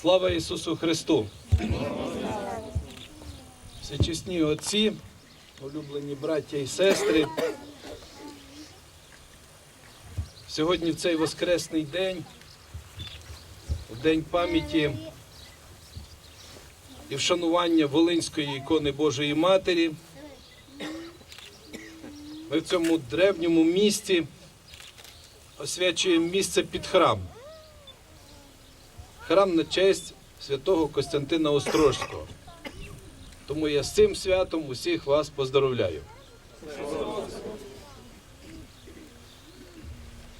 Слава Ісусу Христу! Всечесні отці, улюблені браття і сестри. Сьогодні в цей воскресний день, в день пам'яті і вшанування Волинської ікони Божої Матері. Ми в цьому древньому місті освячуємо місце під храм. Храм на честь святого Костянтина Острожського. Тому я з цим святом усіх вас поздоровляю.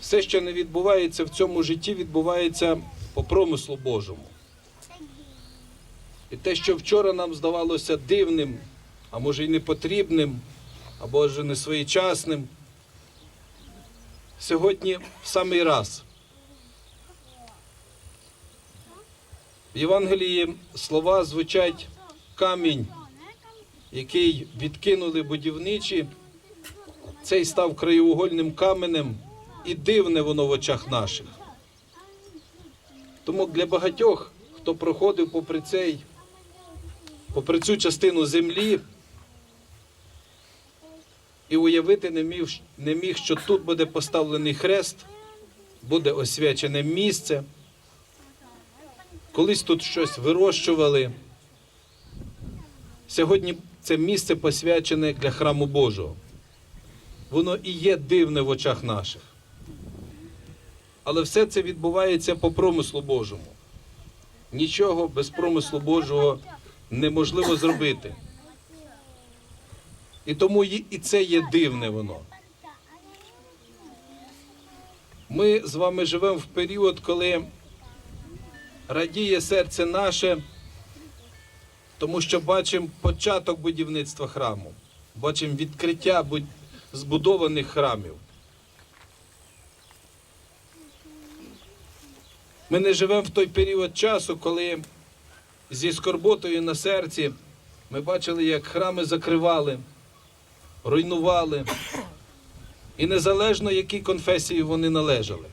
Все, що не відбувається в цьому житті, відбувається по промислу Божому. І те, що вчора нам здавалося дивним, а може й непотрібним, або ж не своєчасним, сьогодні в самий раз. В Євангелії слова звучать камінь, який відкинули будівничі, цей став краєугольним каменем, і дивне воно в очах наших. Тому для багатьох, хто проходив попри цей, попри цю частину землі, і уявити не міг, не міг, що тут буде поставлений хрест, буде освячене місце. Колись тут щось вирощували. Сьогодні це місце посвячене для храму Божого. Воно і є дивне в очах наших. Але все це відбувається по промислу Божому. Нічого без промислу Божого неможливо зробити. І тому і це є дивне воно. Ми з вами живемо в період, коли радіє серце наше, тому що бачимо початок будівництва храму, бачимо відкриття збудованих храмів. Ми не живемо в той період часу, коли зі скорботою на серці ми бачили, як храми закривали, руйнували, і незалежно якій конфесії вони належали.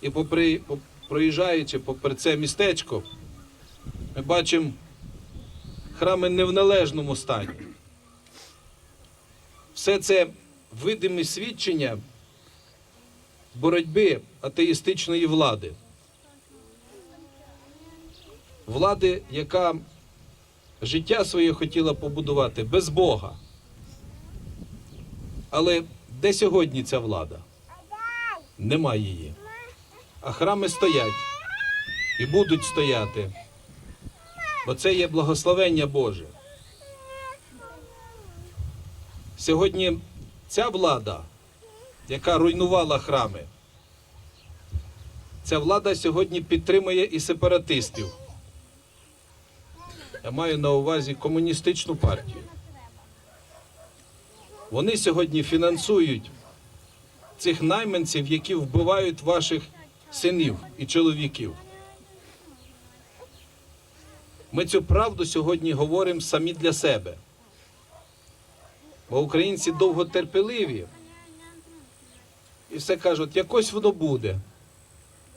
І попри, по- проїжджаючи попри це містечко, ми бачимо храми не в належному стані. Все це видимі свідчення боротьби атеїстичної влади. Влади, яка життя своє хотіла побудувати без Бога. Але де сьогодні ця влада? Нема її. А храми стоять і будуть стояти. Бо це є благословення Боже. Сьогодні ця влада, яка руйнувала храми, ця влада сьогодні підтримує і сепаратистів. Я маю на увазі комуністичну партію. Вони сьогодні фінансують цих найманців, які вбивають ваших синів і чоловіків. Ми цю правду сьогодні говоримо самі для себе. Бо українці довготерпеливі і все кажуть, якось воно буде,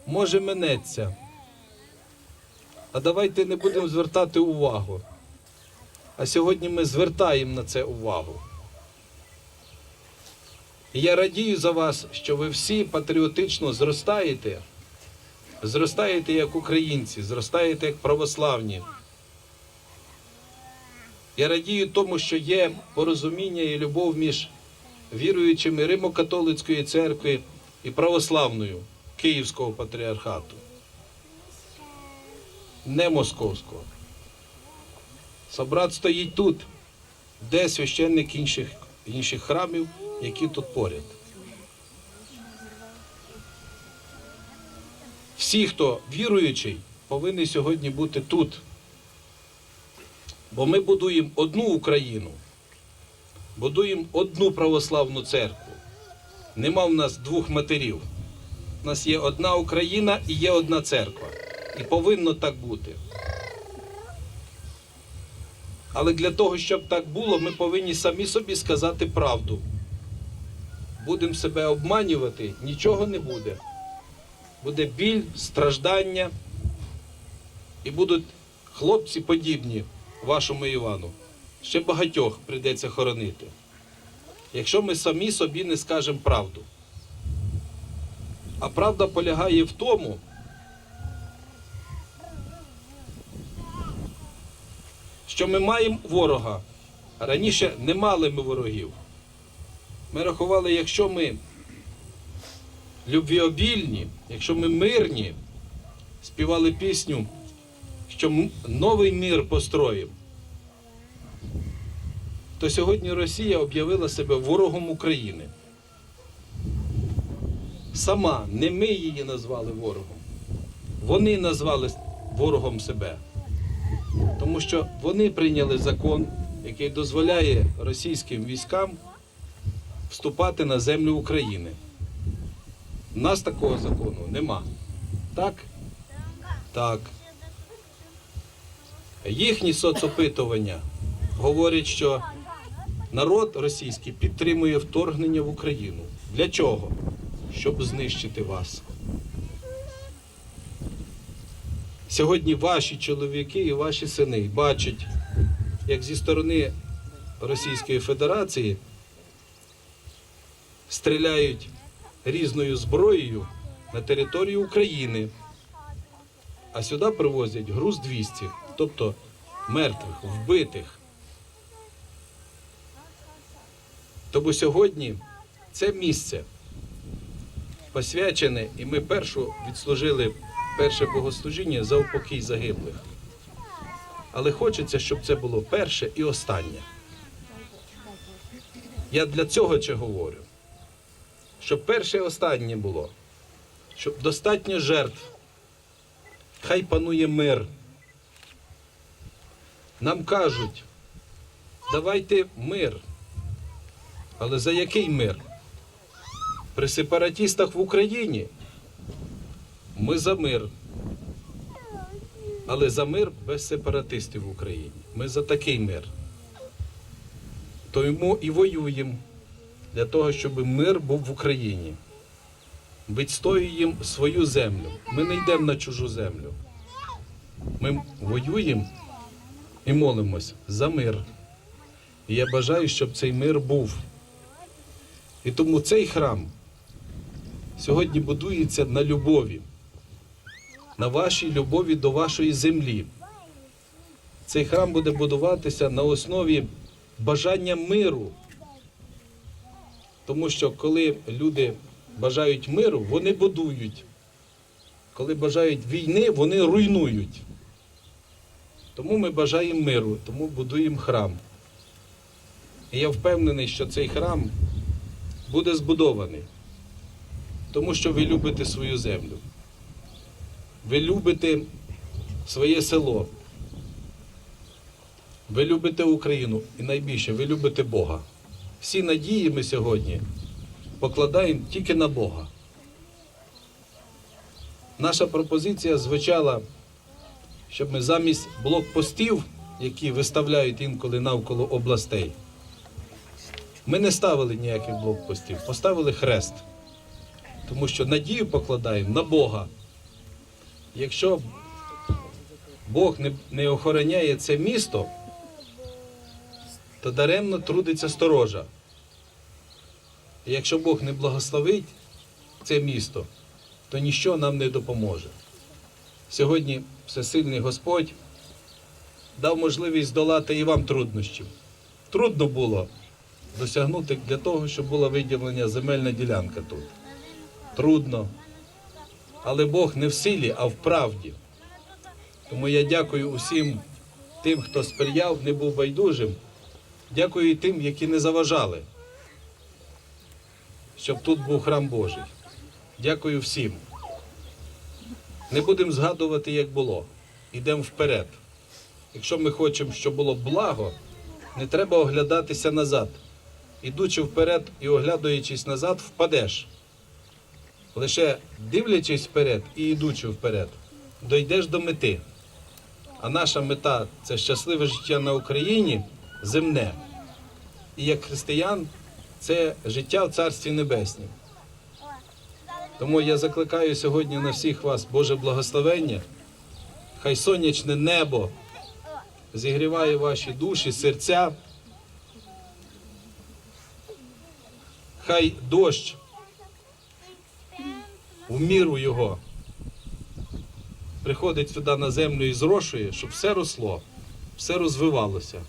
може минеться. А давайте не будемо звертати увагу. А сьогодні ми звертаємо на це увагу. Я радію за вас, що ви всі патріотично зростаєте, зростаєте як українці, зростаєте як православні. Я радію тому, що є порозуміння і любов між віруючими Римо-католицької церкви і православною Київського патріархату, не московського. Собрат стоїть тут, де священник інших, інших храмів, які тут поряд. Всі, хто віруючий, повинні сьогодні бути тут. Бо ми будуємо одну Україну, будуємо одну православну церкву. Нема в нас двох матерів. У нас є одна Україна і є одна церква. І повинно так бути. Але для того, щоб так було, ми повинні самі собі сказати правду. Будемо себе обманювати, нічого не буде. Буде біль, страждання, І будуть хлопці подібні вашому Івану. Ще багатьох прийдеться хоронити. Якщо ми самі собі не скажемо правду. А правда полягає в тому, що ми маємо ворога. Раніше не мали ми ворогів. Ми рахували, якщо ми любвіобільні, якщо ми мирні, співали пісню, що новий мір построїмо, то сьогодні Росія об'явила себе ворогом України. Сама, не ми її назвали ворогом. Вони назвали ворогом себе. Тому що вони прийняли закон, який дозволяє російським військам вступати на землю України. У нас такого закону нема. Так? Так. Їхні соцопитування говорять, що народ російський підтримує вторгнення в Україну. Для чого? Щоб знищити вас. Сьогодні ваші чоловіки і ваші сини бачать, як зі сторони Російської Федерації стріляють різною зброєю на територію України, а сюди привозять груз 200, тобто мертвих, вбитих. Тому сьогодні це місце посвячене, і ми першу відслужили перше богослужіння за упокій загиблих. Але хочеться, щоб це було перше і останнє. Я для цього чи говорю. Щоб перше і останнє було, щоб достатньо жертв. Хай панує мир. Нам кажуть, давайте мир. Але за який мир? При сепаратістах в Україні ми за мир. Але за мир без сепаратистів в Україні. Ми за такий мир. Тому і воюємо для того, щоб мир був в Україні. Відстоюємо свою землю. Ми не йдемо на чужу землю. Ми воюємо і молимось за мир. І я бажаю, щоб цей мир був. І тому цей храм сьогодні будується на любові, на вашій любові до вашої землі. Цей храм буде будуватися на основі бажання миру. Тому що коли люди бажають миру, вони будують. Коли бажають війни, вони руйнують. Тому ми бажаємо миру, тому будуємо храм. І я впевнений, що цей храм буде збудований, тому що ви любите свою землю. Ви любите своє село. Ви любите Україну і найбільше ви любите Бога. Всі надії ми сьогодні покладаємо тільки на Бога. Наша пропозиція звучала, щоб ми замість блокпостів, які виставляють інколи навколо областей, ми не ставили ніяких блокпостів, поставили хрест. Тому що надію покладаємо на Бога. Якщо Бог не, охороняє це місто, то даремно трудиться сторожа. І якщо Бог не благословить це місто, то ніщо нам не допоможе. Сьогодні Всесильний Господь дав можливість здолати і вам труднощів. Трудно було досягнути для того, щоб була виділена земельна ділянка тут. Трудно. Але Бог не в силі, а в правді. Тому я дякую усім тим, хто сприяв, не був байдужим. Дякую і тим, які не заважали, щоб тут був храм Божий. Дякую всім. Не будемо згадувати, як було. Йдемо вперед. Якщо ми хочемо, щоб було благо, не треба оглядатися назад. Ідучи вперед і оглядуючись назад, впадеш. Лише дивлячись вперед і йдучи вперед, дойдеш до мети. А наша мета це щасливе життя на Україні земне. І як християн це життя в Царстві Небеснім. Тому я закликаю сьогодні на всіх вас Боже благословення. Хай сонячне небо зігріває ваші душі, серця. Хай дощ в міру його приходить сюди на землю і зрошує, щоб все росло, все розвивалося.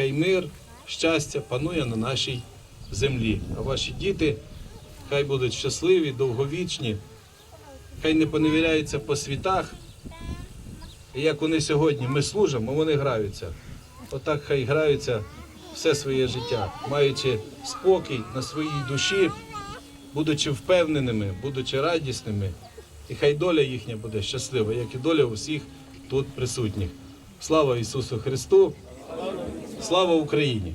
Хай мир, щастя панує на нашій землі. А ваші діти хай будуть щасливі, довговічні, хай не поневіряються по світах. І як вони сьогодні, ми служимо, вони граються. Отак хай граються все своє життя, маючи спокій на своїй душі, будучи впевненими, будучи радісними. І хай доля їхня буде щаслива, як і доля усіх тут присутніх. Слава Ісусу Христу! Слава Україні!